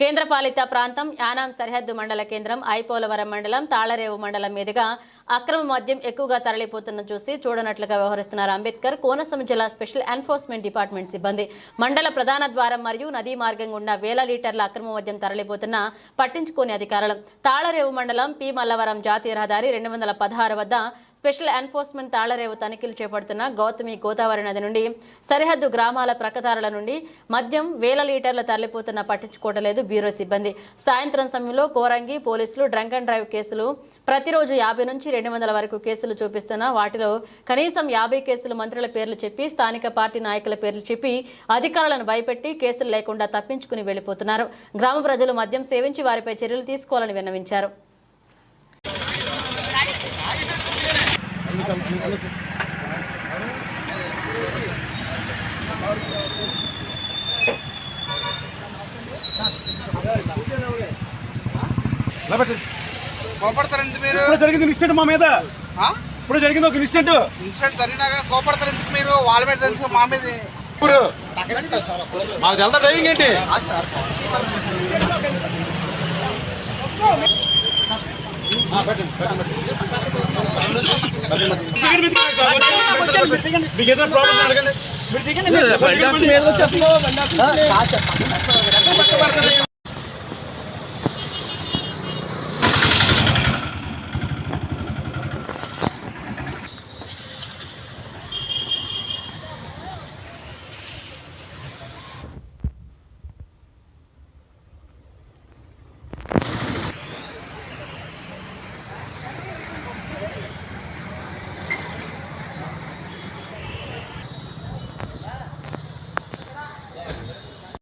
కేంద్రపాలిత ప్రాంతం యానాం సరిహద్దు మండల కేంద్రం ఐపోలవరం మండలం తాళరేవు మండలం మీదుగా అక్రమ మద్యం ఎక్కువగా తరలిపోతున్న చూసి చూడనట్లుగా వ్యవహరిస్తున్నారు అంబేద్కర్. కోనసీమ జిల్లా స్పెషల్ ఎన్ఫోర్స్మెంట్ డిపార్ట్మెంట్ సిబ్బంది. మండల ప్రధాన ద్వారం మరియు నదీ మార్గం గుండా వేల లీటర్ల అక్రమ మద్యం తరలిపోతున్న పట్టించుకోని అధికారులు. తాళరేవు మండలం పి మల్లవరం జాతీయ రహదారి రెండు వందల పదహారు వద్ద స్పెషల్ ఎన్ఫోర్స్మెంట్ తాళరేవు తనిఖీలు చేపడుతున్న గౌతమి గోదావరి నది నుండి సరిహద్దు గ్రామాల ప్రక్కదారుల నుండి మద్యం వేల లీటర్ల తరలిపోతున్న పట్టించుకోవటలేదు బ్యూరో సిబ్బంది. సాయంత్రం సమయంలో కోరంగి పోలీసులు డ్రంక్ అండ్ డ్రైవ్ కేసులు ప్రతిరోజు యాభై నుంచి రెండు వందల వరకు కేసులు చూపిస్తున్న వాటిలో కనీసం యాభై కేసులు మంత్రుల పేర్లు చెప్పి స్థానిక పార్టీ నాయకుల పేర్లు చెప్పి అధికారులను భయపెట్టి కేసులు లేకుండా తప్పించుకుని వెళ్ళిపోతున్నారు గ్రామ ప్రజలు మద్యం సేవించి వారిపై చర్యలు తీసుకోవాలని విన్నవించారు. కోపడతారండి మీరు? ఇప్పుడు జరిగింది ఇన్సిడెంట్ మా మీద. ఆ? ఇప్పుడు జరిగింది ఒక ఇన్సిడెంట్. ఇన్సిడెంట్ జరిగినా కానీ కోపడతారు ఎందుకు మీరు? వాళ్ళ మీద తెలుసు మా మీద. ఇప్పుడు మాకు తెలుదా డ్రైవింగ్ ఏంటి? మీకు ఏదైనా ప్రాబ్లం అడగండి. మీరు దిగండి.